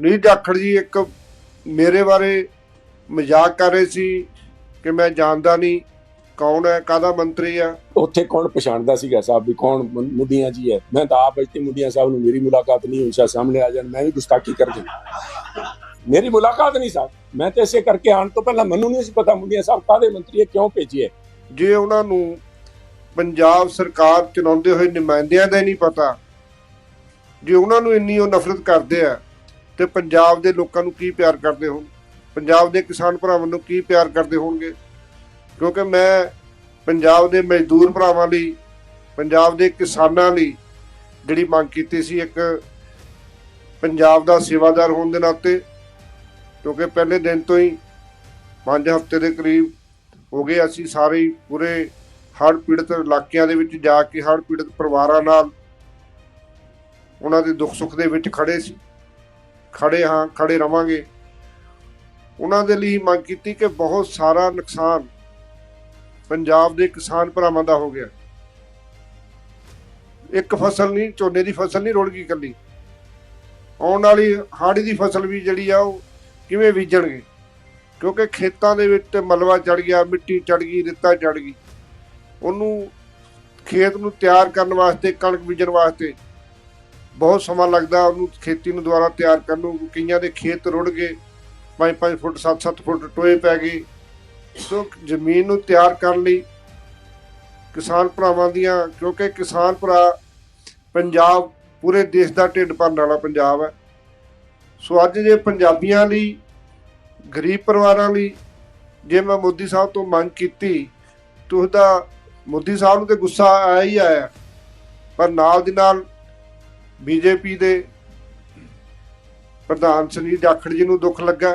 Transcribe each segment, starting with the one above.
ਸੁਨੀਲ ਜਾਖੜ ਜੀ ਇੱਕ ਮੇਰੇ ਬਾਰੇ ਮਜ਼ਾਕ ਕਰ ਰਹੇ ਸੀ ਕਿ ਮੈਂ ਜਾਣਦਾ ਨਹੀਂ ਕੌਣ ਹੈ ਕਾਹਦਾ ਮੰਤਰੀ ਆ। ਉੱਥੇ ਕੌਣ ਪਛਾਣਦਾ ਸੀਗਾ ਸਾਹਿਬ ਵੀ ਕੌਣ ਮੁ- ਮੁੱਦੀਆਂ ਜੀ ਹੈ? ਮੈਂ ਤਾਂ ਆਪ ਇੱਥੇ ਮੁੱਦੀਆਂ ਸਾਹਿਬ ਨੂੰ ਮੇਰੀ ਮੁਲਾਕਾਤ ਨਹੀਂ ਹੋਈ ਸ਼ਾ ਸਾਹਮਣੇ ਆ ਜਾਣ ਮੈਂ ਵੀ ਗੁਸਤਾਖੀ ਕਰ ਦੂੰ ਮੇਰੀ ਮੁਲਾਕਾਤ ਨਹੀਂ ਸਾਹਿਬ। ਮੈਂ ਤਾਂ ਇਸੇ ਕਰਕੇ ਆਉਣ ਤੋਂ ਪਹਿਲਾਂ ਮੈਨੂੰ ਨਹੀਂ ਸੀ ਪਤਾ ਮੁੱਦੀਆਂ ਸਾਹਿਬ ਕਾਹਦੇ ਮੰਤਰੀ ਹੈ ਕਿਉਂ ਭੇਜੀਏ ਜੇ ਉਹਨਾਂ ਨੂੰ ਪੰਜਾਬ ਸਰਕਾਰ ਚਲਾਉਂਦੇ ਹੋਏ ਨੁਮਾਇੰਦਿਆਂ ਦਾ ਨਹੀਂ ਪਤਾ ਜੇ ਉਹਨਾਂ ਨੂੰ ਇੰਨੀ ਉਹ ਨਫ਼ਰਤ ਕਰਦੇ ਆ ਤੇ ਪੰਜਾਬ ਦੇ ਲੋਕਾਂ ਨੂੰ ਕੀ ਪਿਆਰ ਕਰਦੇ ਹੋਣ? ਪੰਜਾਬ ਦੇ ਕਿਸਾਨ ਭਰਾਵਾਂ ਨੂੰ ਕੀ ਪਿਆਰ ਕਰਦੇ ਹੋਣਗੇ? ਕਿਉਂਕਿ ਮੈਂ ਪੰਜਾਬ ਦੇ ਮਜ਼ਦੂਰ ਭਰਾਵਾਂ ਲਈ, ਪੰਜਾਬ ਦੇ ਕਿਸਾਨਾਂ ਲਈ ਜਿਹੜੀ ਮੰਗ ਕੀਤੀ ਸੀ, ਇੱਕ ਪੰਜਾਬ ਦਾ ਸੇਵਾਦਾਰ ਹੋਣ ਦੇ ਨਾਤੇ, ਕਿਉਂਕਿ ਪਹਿਲੇ ਦਿਨ ਤੋਂ ਹੀ 5 ਹਫ਼ਤੇ ਦੇ ਕਰੀਬ ਹੋ ਗਏ, ਅਸੀਂ ਸਾਰੇ ਹੀ ਪੂਰੇ ਹੜ੍ਹ ਪੀੜਤ ਇਲਾਕਿਆਂ ਦੇ ਵਿੱਚ ਜਾ ਕੇ ਹੜ੍ਹ ਪੀੜਤ ਪਰਿਵਾਰਾਂ ਨਾਲ ਉਹਨਾਂ ਦੇ ਦੁੱਖ ਸੁੱਖ ਦੇ ਵਿੱਚ ਖੜੇ ਸੀ। ਖੜੇ ਹਾਂ, ਖੜੇ ਰਵਾਂਗੇ। ਉਹਨਾਂ ਦੇ ਲਈ ਮੰਗ ਕੀਤੀ ਕਿ ਬਹੁਤ ਸਾਰਾ ਨੁਕਸਾਨ ਪੰਜਾਬ ਦੇ ਕਿਸਾਨ ਭਰਾਵਾਂ ਦਾ ਹੋ ਗਿਆ। ਇੱਕ ਫਸਲ ਨਹੀਂ, ਝੋਨੇ ਦੀ ਫਸਲ ਨਹੀਂ ਰੁੜ ਗਈ ਇਕੱਲੀ। ਆਉਣ ਵਾਲੀ ਹਾੜੀ ਦੀ ਫਸਲ ਵੀ ਜਿਹੜੀ ਆ ਉਹ ਕਿਵੇਂ ਬੀਜਣਗੇ? ਕਿਉਂਕਿ ਖੇਤਾਂ ਦੇ ਵਿੱਚ ਮਲਵਾ ਚੜ ਗਿਆ, ਮਿੱਟੀ ਚੜ ਗਈ, ਰੇਤਾ ਚੜ ਗਈ। ਉਹਨੂੰ ਖੇਤ ਨੂੰ ਤਿਆਰ ਕਰਨ ਵਾਸਤੇ, ਕਣਕ ਬੀਜਣ ਵਾਸਤੇ ਬਹੁਤ ਸਮਾਂ ਲੱਗਦਾ ਉਹਨੂੰ ਖੇਤੀ ਨੂੰ ਦੁਬਾਰਾ ਤਿਆਰ ਕਰਨ ਨੂੰ, ਕਈਆਂ ਦੇ ਖੇਤ ਰੁੜ ਗਏ 5-5 ਫੁੱਟ 7-7 ਫੁੱਟ ਟੋਏ ਪੈ ਗਏ। ਸੋ ਜ਼ਮੀਨ ਨੂੰ ਤਿਆਰ ਕਰਨ ਲਈ ਕਿਸਾਨ ਭਰਾਵਾਂ ਦੀਆਂ, ਕਿਉਂਕਿ ਕਿਸਾਨ ਭਰਾ ਪੰਜਾਬ, ਪੂਰੇ ਦੇਸ਼ ਦਾ ਢਿੱਡ ਭਰਨ ਵਾਲਾ ਪੰਜਾਬ ਹੈ। ਸੋ ਅੱਜ ਜੇ ਪੰਜਾਬੀਆਂ ਲਈ, ਗਰੀਬ ਪਰਿਵਾਰਾਂ ਲਈ, ਜੇ ਮੈਂ ਮੋਦੀ ਸਾਹਿਬ ਤੋਂ ਮੰਗ ਕੀਤੀ ਤਾਂ ਉਹਦਾ ਮੋਦੀ ਸਾਹਿਬ ਨੂੰ ਤੇ ਗੁੱਸਾ ਆਇਆ ਹੀ ਆਇਆ। ਪਰ ਨਾਲ ਦੀ ਨਾਲ ਬੀਜੇਪੀ ਦੇ ਪ੍ਰਧਾਨ ਸੁਨੀਲ ਜਾਖੜ ਜੀ ਨੂੰ ਦੁੱਖ ਲੱਗਾ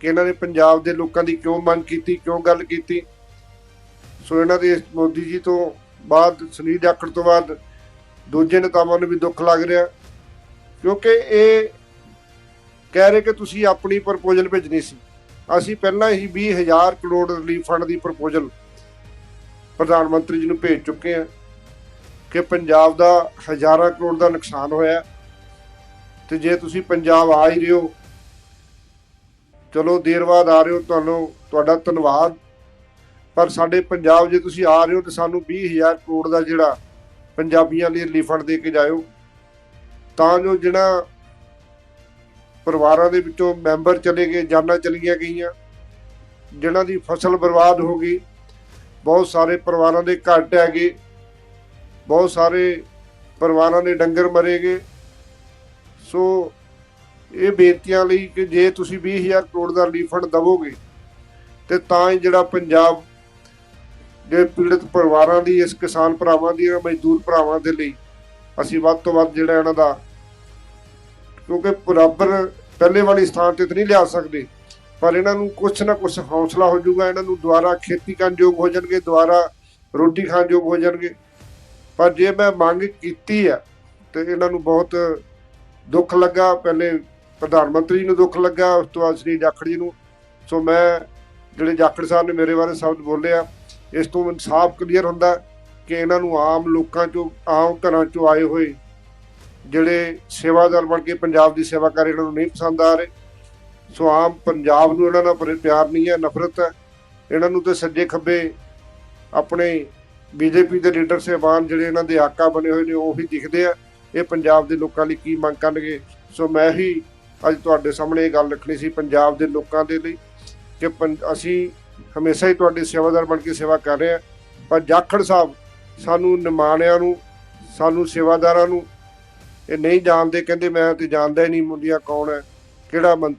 ਕਿ ਇਹਨਾਂ ਨੇ ਪੰਜਾਬ ਦੇ ਲੋਕਾਂ ਦੀ ਕਿਉਂ ਮੰਗ ਕੀਤੀ, ਕਿਉਂ ਗੱਲ ਕੀਤੀ। ਸੋ ਇਹਨਾਂ ਦੇ ਮੋਦੀ ਜੀ ਤੋਂ ਬਾਅਦ, ਸੁਨੀਲ ਜਾਖੜ ਤੋਂ ਬਾਅਦ ਦੂਜੇ ਨੇਤਾਵਾਂ ਨੂੰ ਵੀ ਦੁੱਖ ਲੱਗ ਰਿਹਾ, ਕਿਉਂਕਿ ਇਹ ਕਹਿ ਰਹੇ ਕਿ ਤੁਸੀਂ ਆਪਣੀ ਪ੍ਰਪੋਜ਼ਲ ਭੇਜਣੀ ਸੀ। ਅਸੀਂ ਪਹਿਲਾਂ ਹੀ 20000 ਕਰੋੜ ਰਿਲੀਫ ਫੰਡ ਦੀ ਪ੍ਰਪੋਜ਼ਲ ਪ੍ਰਧਾਨ ਮੰਤਰੀ ਜੀ ਨੂੰ ਭੇਜ ਚੁੱਕੇ ਹਾਂ। ਕਿ ਪੰਜਾਬ ਦਾ ਹਜ਼ਾਰਾਂ ਕਰੋੜ ਦਾ ਨੁਕਸਾਨ ਹੋਇਆ ਤੇ ਜੇ ਤੁਸੀਂ ਪੰਜਾਬ ਆ ਹੀ ਰਹੇ ਹੋ, ਚਲੋ ਦੇਰ ਬਾਅਦ ਆ ਰਹੇ ਹੋ, ਤੁਹਾਨੂੰ ਤੁਹਾਡਾ ਧੰਨਵਾਦ। ਪਰ ਸਾਡੇ ਪੰਜਾਬ ਜੇ ਤੁਸੀਂ ਆ ਰਹੇ ਹੋ, ਤੇ ਸਾਨੂੰ 20000 ਕਰੋੜ ਦਾ ਜਿਹੜਾ ਪੰਜਾਬੀਆਂ ਲਈ ਰਿਲੀਫ ਫੰਡ ਦੇ ਕੇ ਜਾਇਓ। ਤਾਂ ਜੋ ਜਿਹੜਾ ਪਰਿਵਾਰਾਂ ਦੇ ਵਿੱਚੋਂ ਮੈਂਬਰ ਚਲੇ ਗਏ, ਜਾਨਾਂ ਚਲੀਆਂ ਗਈਆਂ, ਜਿਨ੍ਹਾਂ ਦੀ ਫਸਲ ਬਰਬਾਦ ਹੋ ਗਈ, ਬਹੁਤ ਸਾਰੇ ਪਰਿਵਾਰਾਂ ਦੇ ਘਰ ਟਹਿ ਗਏ। ਬਹੁਤ ਸਾਰੇ ਪਰਿਵਾਰਾਂ ਦੇ ਡੰਗਰ ਮਰੇ ਗਏ। ਸੋ ਇਹ ਬੇਨਤੀਆਂ ਲਈ ਕਿ ਜੇ ਤੁਸੀਂ 20000 ਕਰੋੜ ਦਾ ਰਿਫੰਡ ਦਵੋਗੇ, ਤੇ ਤਾਂ ਹੀ ਜਿਹੜਾ ਪੰਜਾਬ ਦੇ ਪੀੜਤ ਪਰਿਵਾਰਾਂ ਦੀ, ਇਸ ਕਿਸਾਨ ਭਰਾਵਾਂ ਦੀ ਮਜ਼ਦੂਰ ਭਰਾਵਾਂ ਦੇ ਲਈ ਅਸੀਂ ਵੱਧ ਤੋਂ ਵੱਧ ਜਿਹੜਾ ਇਹਨਾਂ ਦਾ, ਕਿਉਂਕਿ ਬਰਾਬਰ ਪਹਿਲੇ ਵਾਲੀ ਸਥਾਨ ਤੇ ਤਾਂ ਨਹੀਂ ਲਿਆ ਸਕਦੇ, ਪਰ ਇਹਨਾਂ ਨੂੰ ਕੁਛ ਨਾ ਕੁਛ ਹੌਸਲਾ ਹੋ ਜਾਊਗਾ, ਇਹਨਾਂ ਨੂੰ ਦੁਬਾਰਾ ਖੇਤੀ ਕਰਨ ਯੋਗ ਹੋ ਜਾਣਗੇ ਦੁਬਾਰਾ ਰੋਟੀ ਖਾਣ ਯੋਗ ਹੋ ਜਾਣਗੇ। ਪਰ ਜੇ ਮੈਂ ਮੰਗ ਕੀਤੀ ਆ ਤੇ ਇਹਨਾਂ ਨੂੰ ਬਹੁਤ ਦੁੱਖ ਲੱਗਾ। ਪਹਿਲੇ ਪ੍ਰਧਾਨ ਮੰਤਰੀ ਨੂੰ ਦੁੱਖ ਲੱਗਾ, ਉਸ ਤੋਂ ਬਾਅਦ ਸ੍ਰੀ ਜਾਖੜ ਜੀ ਨੂੰ। ਸੋ ਮੈਂ ਜਿਹੜੇ ਜਾਖੜ ਸਾਹਿਬ ਨੇ ਮੇਰੇ ਬਾਰੇ ਸ਼ਬਦ ਬੋਲੇ ਆ ਇਸ ਤੋਂ ਇਨਸਾਫ ਕਲੀਅਰ ਹੁੰਦਾ ਕਿ ਇਹਨਾਂ ਨੂੰ ਆਮ ਲੋਕਾਂ ਚੋਂ, ਆਮ ਘਰਾਂ ਚੋਂ ਆਏ ਹੋਏ ਜਿਹੜੇ ਸੇਵਾਦਾਰ ਬਣ ਕੇ ਪੰਜਾਬ ਦੀ ਸੇਵਾ ਕਰ ਇਹਨਾਂ ਨੂੰ ਨਹੀਂ ਪਸੰਦ ਆ ਰਹੇ। ਸੋ ਆਮ ਪੰਜਾਬ ਨੂੰ ਇਹਨਾਂ ਨਾਲ ਪਿਆਰ ਨਹੀਂ ਹੈ, ਨਫ਼ਰਤ ਹੈ। ਇਹਨਾਂ ਨੂੰ ਤੇ ਸੱਜੇ ਖੱਬੇ ਆਪਣੇ ਬੀਜੇਪੀ ਦੇ ਲੀਡਰ ਸਹਿਬਾਨ ਜਿਹੜੇ ਇਹਨਾਂ ਦੇ ਆਕਾ ਬਣੇ ਹੋਏ ਨੇ, ਉਹ ਹੀ ਦਿਖਦੇ ਆ। ਇਹ ਪੰਜਾਬ ਦੇ ਲੋਕਾਂ ਲਈ ਕੀ ਮੰਗ ਕਰਨਗੇ? ਸੋ ਮੈਂ ਹੀ ਅੱਜ ਤੁਹਾਡੇ ਸਾਹਮਣੇ ਇਹ ਗੱਲ ਰੱਖਣੀ ਸੀ, ਪੰਜਾਬ ਦੇ ਲੋਕਾਂ ਦੇ ਲਈ ਕਿ ਪੰ- ਅਸੀਂ ਹਮੇਸ਼ਾ ਹੀ ਤੁਹਾਡੇ ਸੇਵਾਦਾਰ ਬਣ ਕੇ ਸੇਵਾ ਕਰ ਰਹੇ ਹਾਂ। ਪਰ ਜਾਖੜ ਸਾਹਿਬ ਸਾਨੂੰ ਨਿਮਾਣਿਆਂ ਨੂੰ, ਸਾਨੂੰ ਸੇਵਾਦਾਰਾਂ ਨੂੰ ਇਹ ਨਹੀਂ ਜਾਣਦੇ, ਕਹਿੰਦੇ ਮੈਂ ਤੇ ਜਾਣਦਾ ਹੀ ਨਹੀਂ ਮੁੰਡੀਆਂ ਕੌਣ ਹੈ, ਕਿਹੜਾ ਮੰਤਰੀ